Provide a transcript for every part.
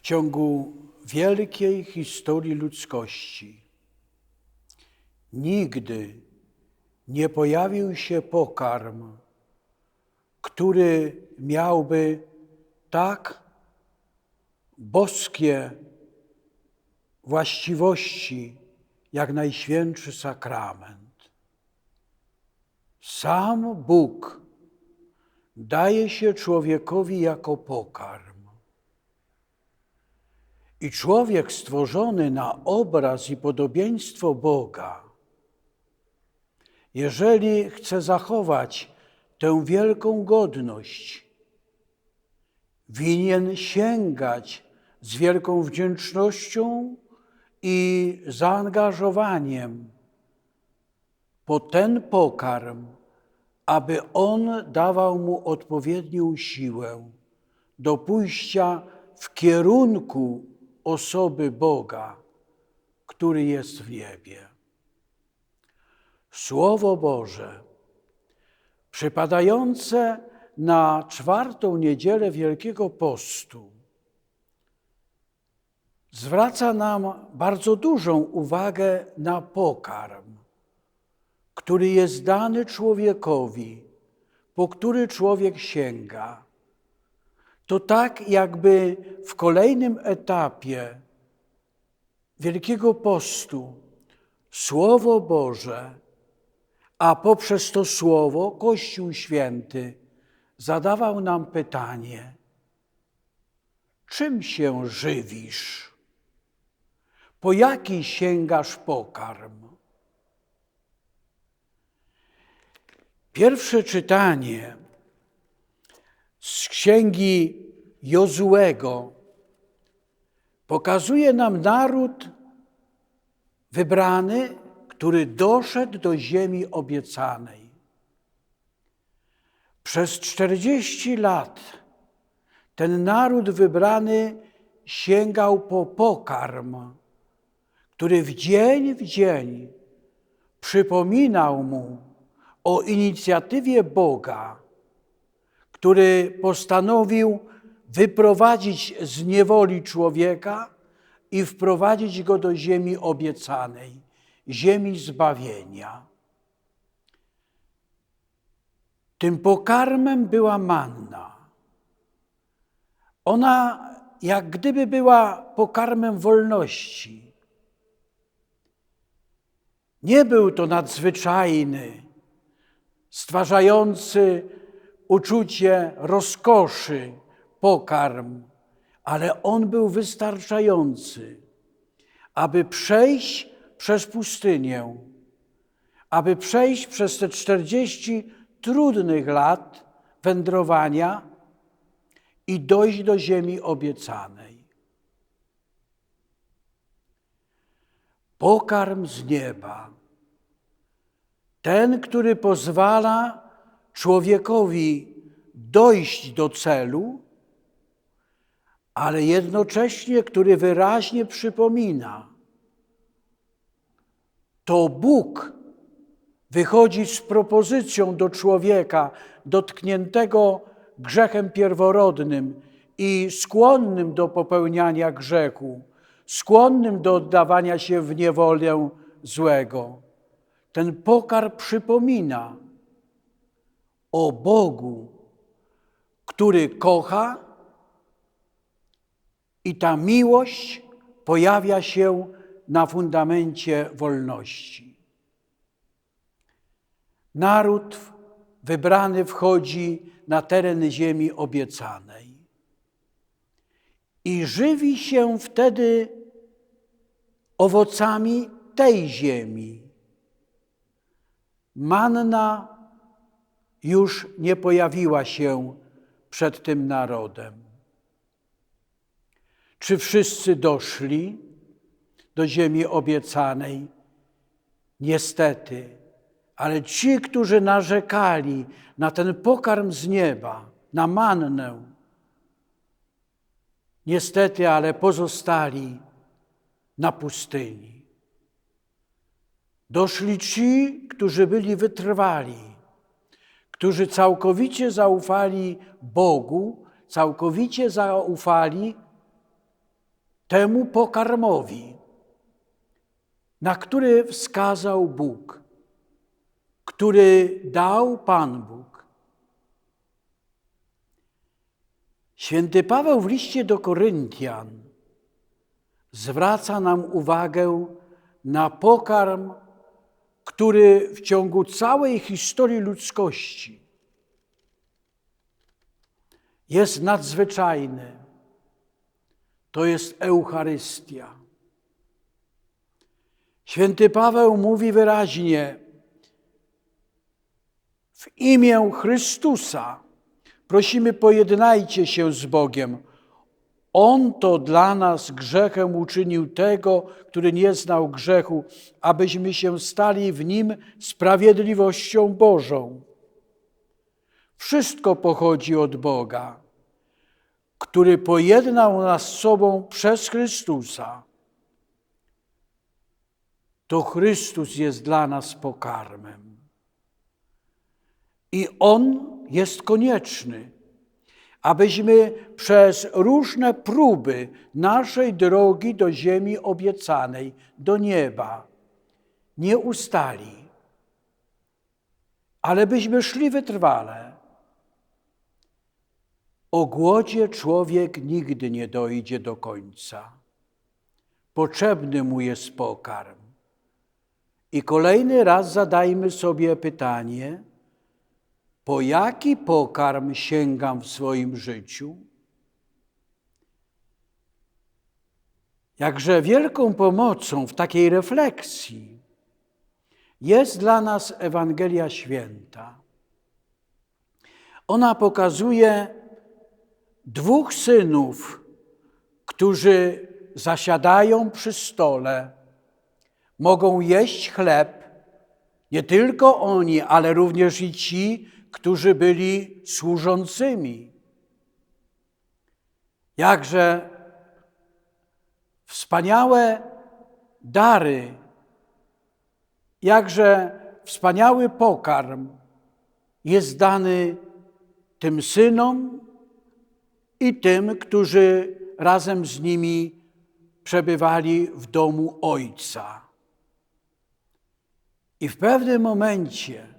w ciągu wielkiej historii ludzkości nigdy nie pojawił się pokarm, który miałby tak boskie właściwości jak Najświętszy Sakrament. Sam Bóg daje się człowiekowi jako pokarm. I człowiek stworzony na obraz i podobieństwo Boga, jeżeli chce zachować tę wielką godność, winien sięgać z wielką wdzięcznością i zaangażowaniem po ten pokarm, aby on dawał mu odpowiednią siłę do pójścia w kierunku osoby Boga, który jest w niebie. Słowo Boże, przypadające na czwartą niedzielę Wielkiego Postu, zwraca nam bardzo dużą uwagę na pokarm, który jest dany człowiekowi, po który człowiek sięga. To tak, jakby w kolejnym etapie Wielkiego Postu Słowo Boże, a poprzez to Słowo Kościół Święty zadawał nam pytanie: czym się żywisz? Po jaki sięgasz pokarm? Pierwsze czytanie z księgi Jozułego pokazuje nam naród wybrany, który doszedł do ziemi obiecanej. Przez czterdzieści lat ten naród wybrany sięgał po pokarm, który w dzień w dzień przypominał mu o inicjatywie Boga, który postanowił wyprowadzić z niewoli człowieka i wprowadzić go do ziemi obiecanej, ziemi zbawienia. Tym pokarmem była manna. Ona jak gdyby była pokarmem wolności. Nie był to nadzwyczajny, stwarzający uczucie rozkoszy pokarm, ale on był wystarczający, aby przejść przez pustynię, aby przejść przez te 40 trudnych lat wędrowania i dojść do ziemi obiecanej. Pokarm z nieba, ten, który pozwala człowiekowi dojść do celu, ale jednocześnie, który wyraźnie przypomina, to Bóg wychodzi z propozycją do człowieka dotkniętego grzechem pierworodnym i skłonnym do popełniania grzechu, skłonnym do oddawania się w niewolę złego. Ten pokarm przypomina o Bogu, który kocha i ta miłość pojawia się na fundamencie wolności. Naród wybrany wchodzi na teren ziemi obiecanej i żywi się wtedy owocami tej ziemi. Manna już nie pojawiła się przed tym narodem. Czy wszyscy doszli do ziemi obiecanej? Niestety, ale ci, którzy narzekali na ten pokarm z nieba, na mannę, niestety, ale pozostali na pustyni. Doszli ci, którzy byli wytrwali, którzy całkowicie zaufali Bogu, całkowicie zaufali temu pokarmowi, na który wskazał Bóg, który dał Pan Bóg. Święty Paweł w liście do Koryntian zwraca nam uwagę na pokarm, który w ciągu całej historii ludzkości jest nadzwyczajny. To jest Eucharystia. Święty Paweł mówi wyraźnie: W imię Chrystusa prosimy, pojednajcie się z Bogiem. On to dla nas grzechem uczynił tego, który nie znał grzechu, abyśmy się stali w nim sprawiedliwością Bożą. Wszystko pochodzi od Boga, który pojednał nas z sobą przez Chrystusa. To Chrystus jest dla nas pokarmem. I On jest konieczny abyśmy przez różne próby naszej drogi do ziemi obiecanej, do nieba, nie ustali, ale byśmy szli wytrwale. O głodzie człowiek nigdy nie dojdzie do końca. Potrzebny mu jest pokarm. I kolejny raz zadajmy sobie pytanie, po jaki pokarm sięgam w swoim życiu? Jakże wielką pomocą w takiej refleksji jest dla nas Ewangelia Święta. Ona pokazuje dwóch synów, którzy zasiadają przy stole, mogą jeść chleb, nie tylko oni, ale również i ci, którzy byli służącymi. Jakże wspaniałe dary, jakże wspaniały pokarm jest dany tym synom i tym, którzy razem z nimi przebywali w domu Ojca. I w pewnym momencie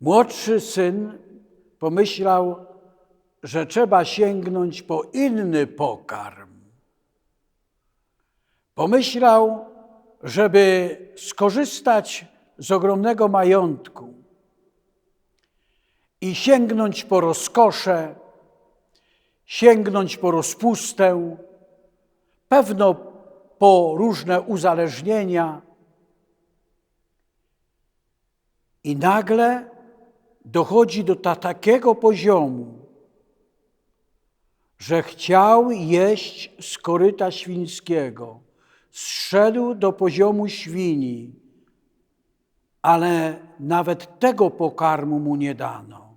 Młodszy syn pomyślał, że trzeba sięgnąć po inny pokarm. Pomyślał, żeby skorzystać z ogromnego majątku i sięgnąć po rozkosze, sięgnąć po rozpustę, pewno po różne uzależnienia. I nagle dochodzi do ta, takiego poziomu, że chciał jeść z koryta świńskiego, zszedł do poziomu świni, ale nawet tego pokarmu mu nie dano.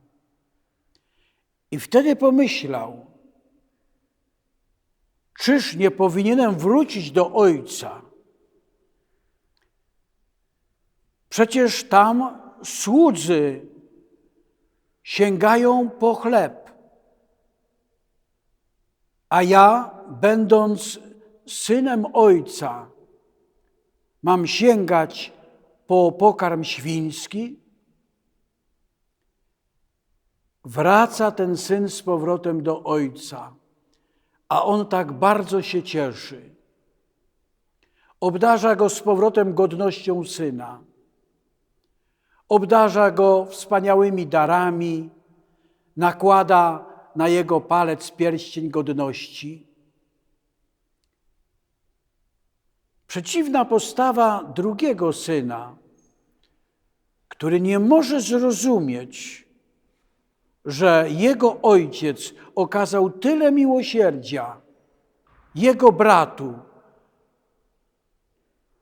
I wtedy pomyślał, czyż nie powinienem wrócić do Ojca? Przecież tam słudzy sięgają po chleb. A ja, będąc synem ojca, mam sięgać po pokarm świński? Wraca ten syn z powrotem do ojca, a on tak bardzo się cieszy. Obdarza go z powrotem godnością syna obdarza go wspaniałymi darami, nakłada na jego palec pierścień godności. Przeciwna postawa drugiego syna, który nie może zrozumieć, że jego ojciec okazał tyle miłosierdzia jego bratu.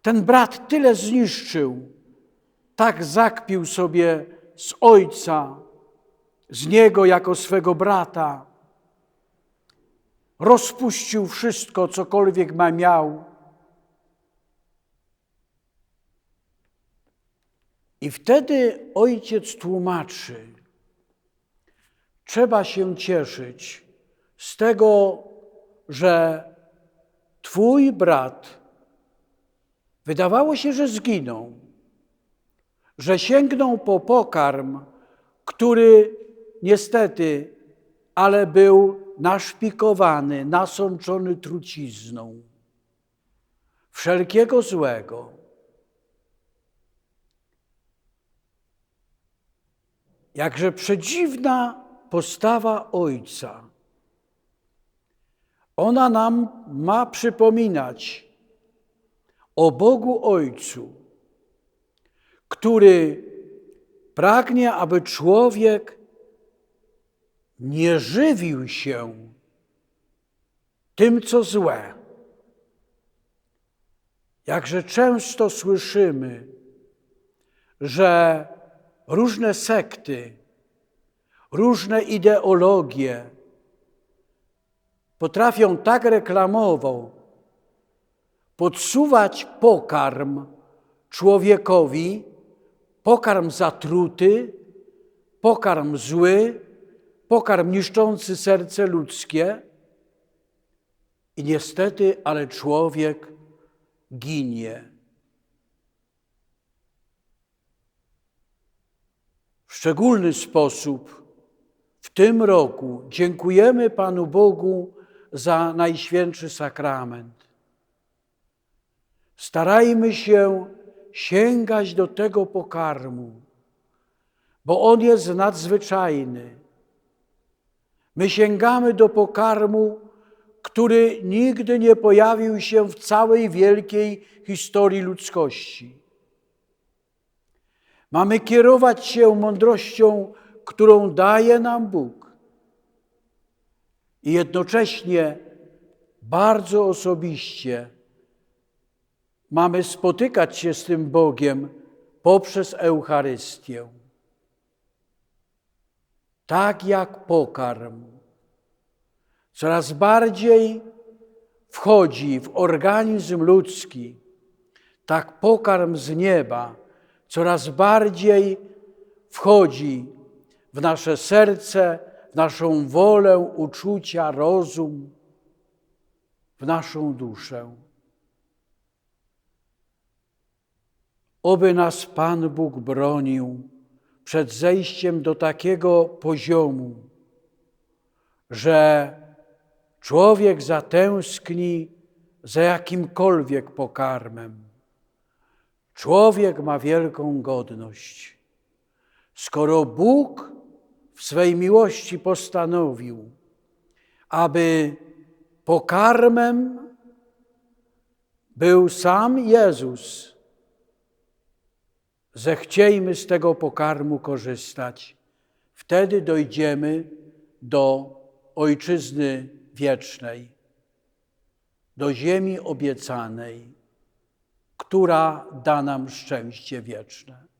Ten brat tyle zniszczył, tak zakpił sobie z ojca, z niego jako swego brata. Rozpuścił wszystko, cokolwiek ma miał. I wtedy ojciec tłumaczy, trzeba się cieszyć z tego, że Twój brat, wydawało się, że zginął, że sięgnął po pokarm, który niestety, ale był naszpikowany, nasączony trucizną wszelkiego złego. Jakże przedziwna postawa Ojca. Ona nam ma przypominać o Bogu Ojcu, który pragnie, aby człowiek nie żywił się tym, co złe. Jakże często słyszymy, że różne sekty, różne ideologie potrafią tak reklamowo podsuwać pokarm człowiekowi, pokarm zatruty, pokarm zły, pokarm niszczący serce ludzkie. I niestety, ale człowiek ginie. W szczególny sposób tym roku dziękujemy Panu Bogu za Najświętszy Sakrament. Starajmy się sięgać do tego pokarmu, bo on jest nadzwyczajny. My sięgamy do pokarmu, który nigdy nie pojawił się w całej wielkiej historii ludzkości. Mamy kierować się mądrością, którą daje nam Bóg. I jednocześnie bardzo osobiście mamy spotykać się z tym Bogiem poprzez Eucharystię. Tak jak pokarm coraz bardziej wchodzi w organizm ludzki, tak pokarm z nieba coraz bardziej wchodzi w nasze serce, w naszą wolę, uczucia, rozum, w naszą duszę. Oby nas Pan Bóg bronił przed zejściem do takiego poziomu, że człowiek zatęskni za jakimkolwiek pokarmem. Człowiek ma wielką godność. Skoro Bóg w swej miłości postanowił, aby pokarmem był sam Jezus, zechciejmy z tego pokarmu korzystać. Wtedy dojdziemy do ojczyzny wiecznej, do ziemi obiecanej, która da nam szczęście wieczne.